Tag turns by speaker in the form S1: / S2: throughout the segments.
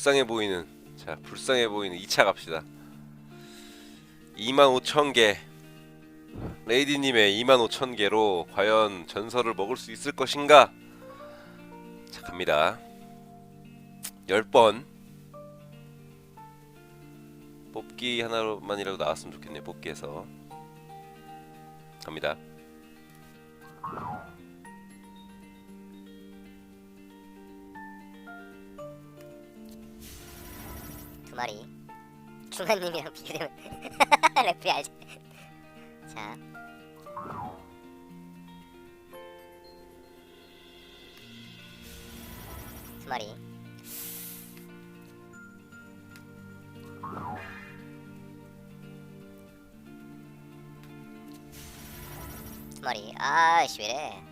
S1: 불쌍해 보이는 자 불쌍해 보이는 2차 갑시다. 25,000개. 레이디님의 25,000개로 과연 전설을 먹을 수 있을 것인가? 자 갑니다. 10번. 뽑기 하나만이라도 나왔으면 좋겠네요 뽑기에서. 갑니다
S2: 두 마리. 중간님이랑 비교되면 레프리 알지? 자. 두 마리. 두 마리. 아씨 왜래?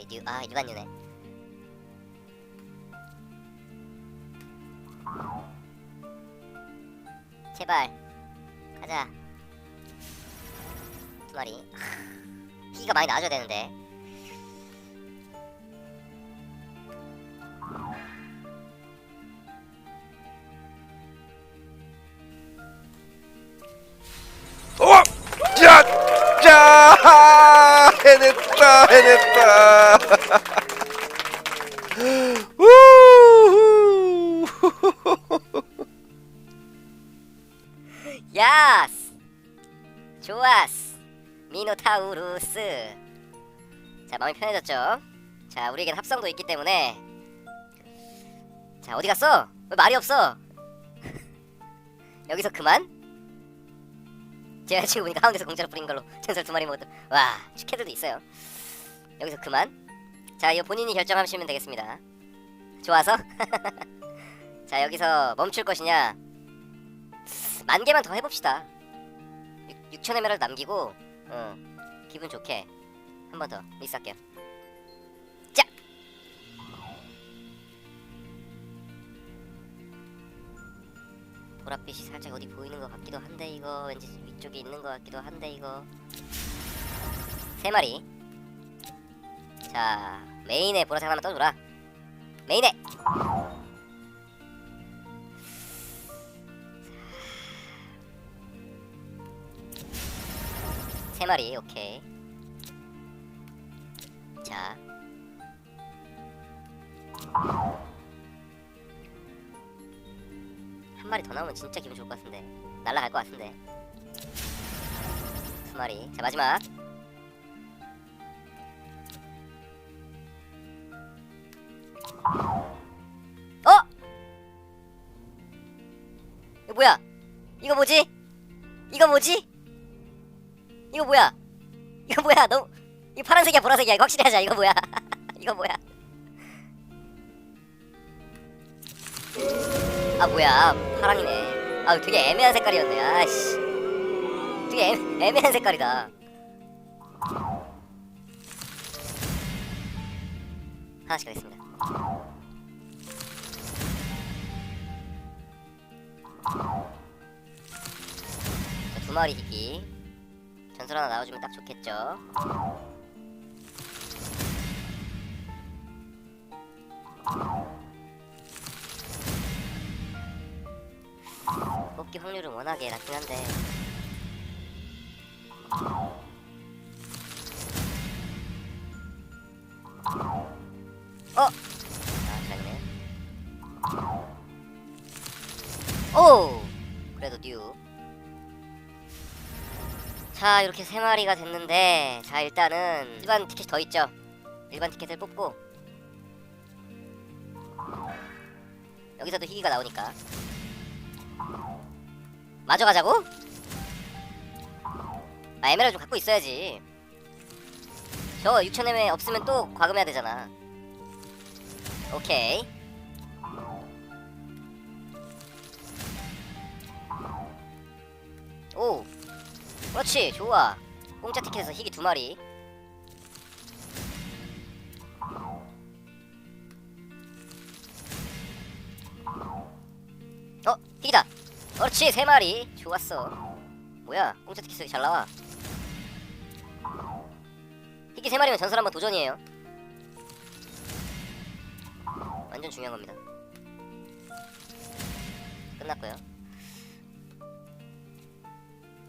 S2: 두 마리 뉴. 아 일반 뉴네. 제발 가자. 두 마리. 하, 피가 많이 나와줘야 되는데.
S1: 해냈다 해냈다!
S2: 야스! 좋았어! 미노타우루스! 자, 마음이 편해졌죠? 자, 우리에겐 합성도 있기 때문에 자, 어디 갔어? 왜 말이 없어? 여기서 그만? 제가 지금 보니까 가운데서 공짜로 뿌린 걸로 전설 두 마리 먹었던 와, 슈캐들도 있어요 여기서 그만? 자, 이거 본인이 결정하시면 되겠습니다 좋아서? 자, 여기서 멈출 것이냐 만 개만 더 해봅시다. 6, 6천 에메랄드 남기고 어, 기분 좋게 한 번 더 리스할게요. 자. 보랏빛이 살짝 어디 보이는 것 같기도 한데 이거 왠지 위쪽에 있는 것 같기도 한데 이거 세 마리. 자 메인에 보라색 하나만 떠줘라. 메인에! 세 마리 오케이. 자. 한 마리 더 나오면 진짜 기분 좋을 것 같은데. 날라갈 것 같은데. 두 마리. 자 마지막 이거 뭐지 이거 뭐지 이거 뭐야? 이거 뭐야? 너 이거 파란색이야, 보라색이야? 이거 확실히 하자. 이거 뭐야? 이거 뭐야? 아 뭐야? 파랑이네. 아 되게 애매한 색깔이었네. 아씨. 되게 애, 애매한 색깔이다. 하나씩 하겠습니다. 자, 두 마리 희귀. 전설 하나 나와주면 딱 좋겠죠. 뽑기 확률은 워낙에 낮긴 한데 어? 아 잘네 오! 자 이렇게 세 마리가 됐는데 자 일단은 일반 티켓이 더 있죠? 일반 티켓을 뽑고. 여기서도 희귀가 나오니까. 마저 가자고? 아 에메랄드 좀 갖고 있어야지. 저 6천엠에 없으면 또 과금해야 되잖아. 오케이 그렇지 좋아 공짜 티켓에서 희귀 두 마리 어 희귀다 그렇지 세 마리 좋았어 뭐야 공짜 티켓 잘 나와 희귀 세 마리면 전설 한번 도전이에요. 완전 중요한 겁니다. 끝났고요.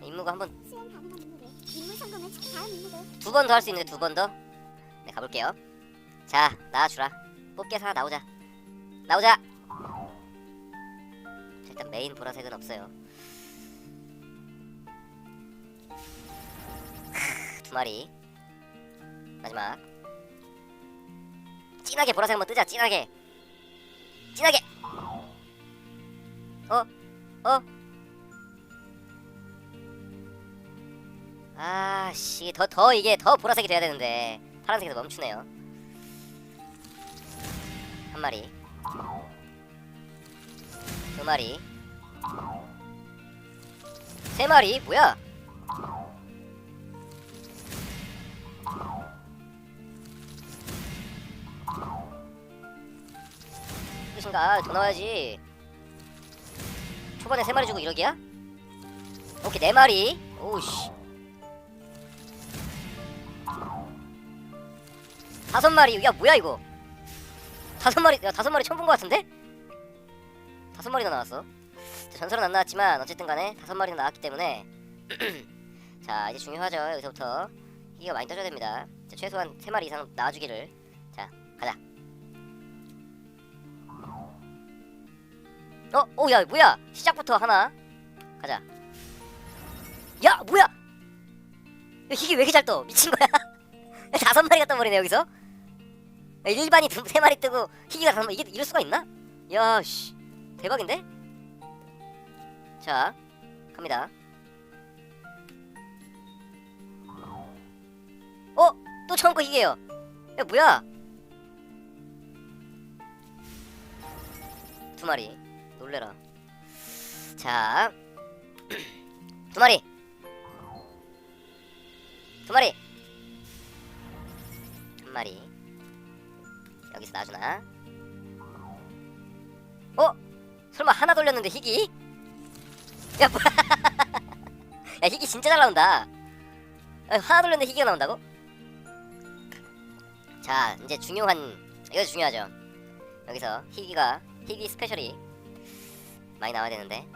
S2: 임무가 한번
S3: 수행 가능한 임무를 임무 성공은 다음 임무도
S2: 두 번 더 할 수 있는데 두 번 더? 네 가볼게요. 자 나와주라. 뽑기에서 하나 나오자. 나오자 자, 일단 메인 보라색은 없어요. 크, 두 마리. 마지막. 진하게 보라색 한번 뜨자 진하게. 진하게! 어? 어? 아씨 더 더 이게 더 보라색이 돼야 되는데. 파란색에서 멈추네요. 한 마리. 두 마리. 세 마리? 뭐야? 끝인가? 아, 더 나와야지. 초반에 세 마리 주고 이러기야? 오케이 네 마리. 오우씨 다섯 마리 야 뭐야 이거? 다섯 마리 야 다섯 마리 처음 본 것 같은데? 다섯 마리나 나왔어. 자, 전설은 안 나왔지만 어쨌든 간에 다섯 마리나 나왔기 때문에 자 이제 중요하죠 여기서부터. 희귀가 많이 떠줘야 됩니다. 자, 최소한 세 마리 이상 나와주기를. 자 가자. 어? 오야 뭐야? 시작부터 하나. 가자. 야 뭐야? 야 희귀 왜 이렇게 잘 떠? 미친 거야? 다섯 마리가 떠버리네 여기서 일반이 두, 세 마리 뜨고 희귀가 다섯 마리 이게 이럴 수가 있나? 야씨. 대박인데? 자 갑니다. 어? 또 처음 거 희귀예요. 야 뭐야? 두 마리. 놀래라. 자 두 마리. 두 마리. 한 마리 여기서 놔주나? 어? 설마 하나 돌렸는데 희귀? 야 뭐야 야 희귀 진짜 잘 나온다 야, 하나 돌렸는데 희귀가 나온다고? 자 이제 중요한 이거 중요하죠 여기서 희귀가 희귀 스페셜이 많이 나와야 되는데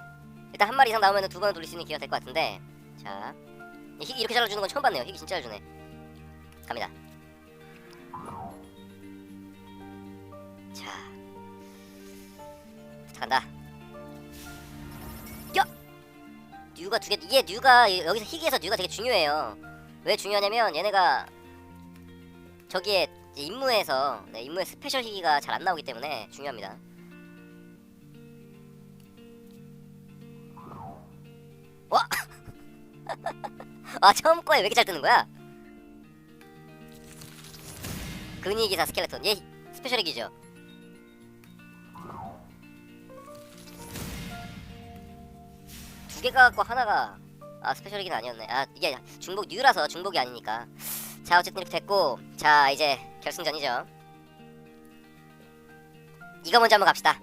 S2: 일단 한 마리 이상 나오면 두 번은 돌릴 수 있는 기회가 될 것 같은데 자 희귀 이렇게 잘라주는 건 처음 봤네요 희귀 진짜 잘 주네 갑니다 자, 간다. 야, 뉴가 두 개. 이게 뉴가 여기서 희귀에서 뉴가 되게 중요해요. 왜 중요하냐면 얘네가 저기에 임무에서 네, 임무에 스페셜 희귀가 잘 안 나오기 때문에 중요합니다. 와, 아 처음 거에 왜 이렇게 잘 뜨는 거야? 근위 기사 스켈레톤 얘 스페셜 희귀죠. 두 개가 갖고 하나가 아 스페셜이긴 아니었네. 아 이게 중복 뉴라서 중복이 아니니까. 자 어쨌든 이렇게 됐고 자 이제 결승전이죠. 이거 먼저 한번 갑시다.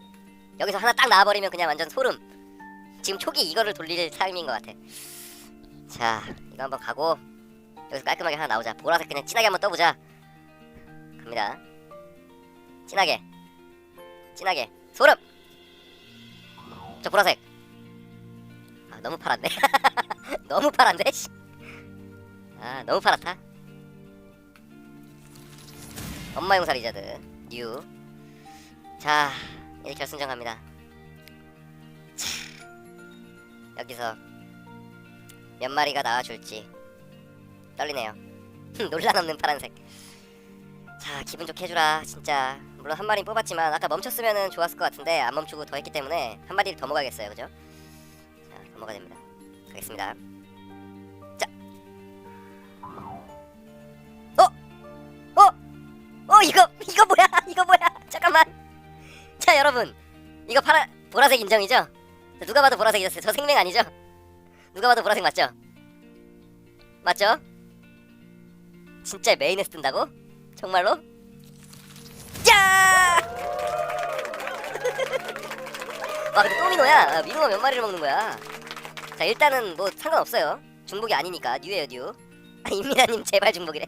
S2: 여기서 하나 딱 나와버리면 그냥 완전 소름. 지금 초기 이거를 돌릴 타임인 것 같아. 자 이거 한번 가고 여기서 깔끔하게 하나 나오자. 보라색 그냥 진하게 한번 떠보자. 갑니다. 진하게. 진하게. 소름! 저 보라색. 아 너무 파란데 너무 파란데 씨. 아 너무 파랗다. 엄마 용사 리자드. 뉴 자 이제 결승전 갑니다. 차, 여기서 몇 마리가 나와줄지 떨리네요. 논란 없는 파란색. 자 기분 좋게 해주라 진짜. 물론 한 마리 뽑았지만 아까 멈췄으면 좋았을 것 같은데 안 멈추고 더 했기 때문에 한 마리를 더 먹어야겠어요 그죠? 자 넘어가 됩니다 가겠습니다 자 어? 어? 어 이거 이거 뭐야 이거 뭐야 잠깐만 자 여러분 이거 파라 보라색 인정이죠? 자, 누가 봐도 보라색이었어요 저 생명 아니죠? 누가 봐도 보라색 맞죠? 맞죠? 진짜 메인에서 뜬다고? 정말로? 야! 와 근데 또 민호야 아, 민호가 몇 마리를 먹는 거야 자 일단은 뭐 상관없어요 중복이 아니니까 뉴에요 뉴 아, 임미나님 제발 중복이래.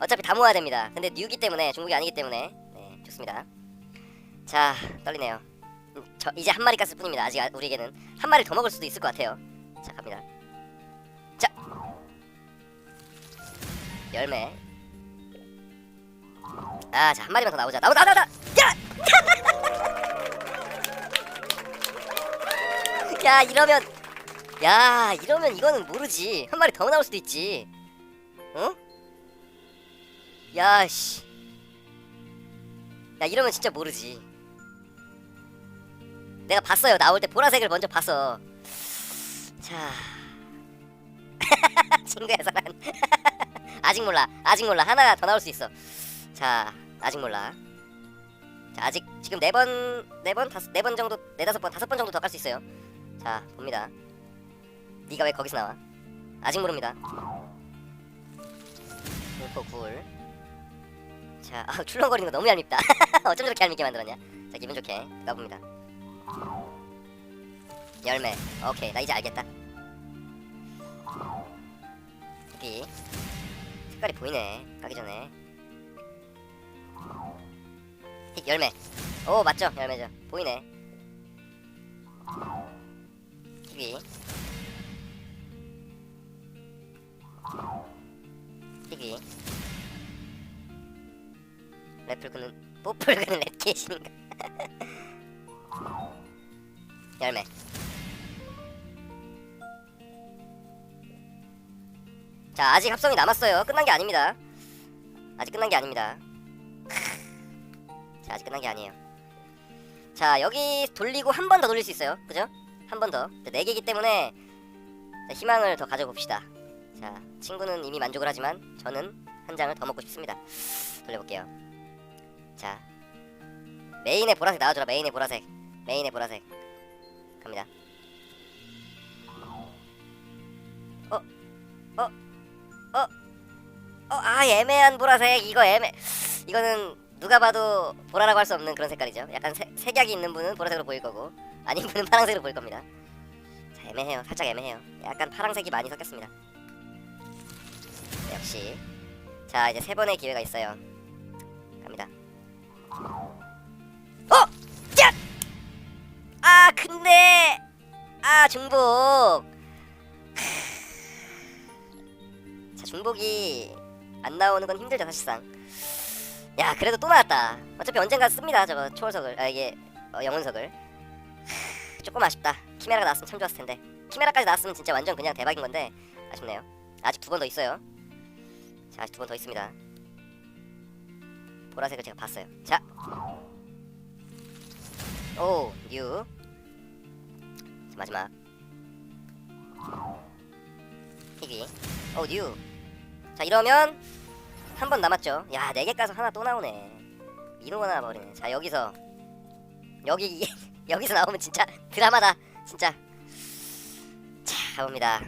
S2: 어차피 다 모아야 됩니다. 근데 뉴기 때문에 중복이 아니기 때문에 네 좋습니다. 자 떨리네요. 음, 저 이제 한 마리 깠을 뿐입니다. 아직 아- 우리에게는 한 마리 더 먹을 수도 있을 것 같아요. 자 갑니다. 자 열매. 아, 자, 한 마리만 더 나오자. 나오, 나, 나, 나! 야! 야, 이러면, 야, 이러면 이거는 모르지. 한 마리 더 나올 수도 있지. 어? 야, 씨. 야, 이러면 진짜 모르지. 내가 봤어요. 나올 때 보라색을 먼저 봤어. 자. 친구의 사랑. 아직 몰라. 아직 몰라. 하나 더 나올 수 있어. 자, 아직 몰라. 자, 아직 지금 네 번, 네 번, 다섯, 네 번 정도, 네 다섯 번, 다섯 번 정도 더깔수 있어요. 자, 봅니다. 네가 왜 거기서 나와? 아직 모릅니다. 공포 굴. 자, 아, 출렁거리는 거 너무 얄밉다. 어쩜 저렇게 얄밉게 만들었냐? 자, 기분 좋게 가봅니다. 열매. 오케이, 나 이제 알겠다. 여기 색깔이 보이네. 가기 전에. 틱, 열매. 오 맞죠? 열매죠. 보이네. TV. 랩을 끄는 뽀플 끄는 랩켓인가? 열매. 자 아직 합성이 남았어요. 끝난 게 아닙니다. 아직 끝난 게 아닙니다. 자 아직 끝난 게 아니에요. 자 여기 돌리고 한 번 더 돌릴 수 있어요. 그죠? 한 번 더. 네 개이기 때문에 자, 희망을 더 가져봅시다. 자 친구는 이미 만족을 하지만 저는 한 장을 더 먹고 싶습니다. 돌려볼게요. 자 메인의 보라색 나와줘라. 메인의 보라색. 메인의 보라색. 갑니다. 어? 어? 어? 어? 아 애매한 보라색. 이거 애매. 이거는 누가 봐도 보라라고 할 수 없는 그런 색깔이죠. 약간 세, 색약이 있는 분은 보라색으로 보일 거고 아닌 분은 파란색으로 보일 겁니다. 자, 애매해요. 살짝 애매해요. 약간 파란색이 많이 섞였습니다. 네, 역시 자 이제 세 번의 기회가 있어요. 갑니다. 어! 야! 아 근데 아 중복. 자 중복이 안 나오는 건 힘들죠 사실상. 야 그래도 또 나왔다 어차피 언젠가 씁니다 저거 초월석을 아 이게 어, 영혼석을 하, 조금 아쉽다 키메라가 나왔으면 참 좋았을 텐데 키메라까지 나왔으면 진짜 완전 그냥 대박인 건데 아쉽네요 아직 두 번 더 있어요 자 아직 두 번 더 있습니다 보라색을 제가 봤어요 자 오 뉴 마지막 희귀 오 뉴 자 이러면 한 번 남았죠. 야, 네개 까서 하나 또 나오네. 민호가 나와버리네. 자, 여기서 여기 여기서 나오면 진짜 드라마다. 진짜. 자, 가봅니다.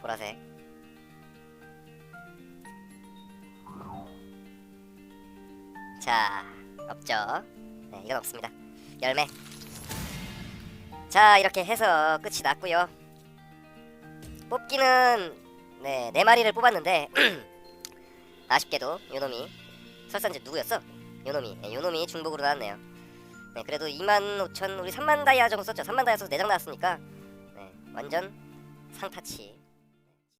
S2: 보라색. 자, 없죠. 네, 이건 없습니다. 열매. 자, 이렇게 해서 끝이 났고요. 뽑기는 네, 네 마리를 뽑았는데 아쉽게도 요놈이 설산지 누구였어? 요놈이, 네, 요놈이 중복으로 나왔네요. 네, 그래도 2만 5천 우리 3만 다이아 정도 썼죠. 3만 다이아 써서 4장 나왔으니까 네, 완전 상타치.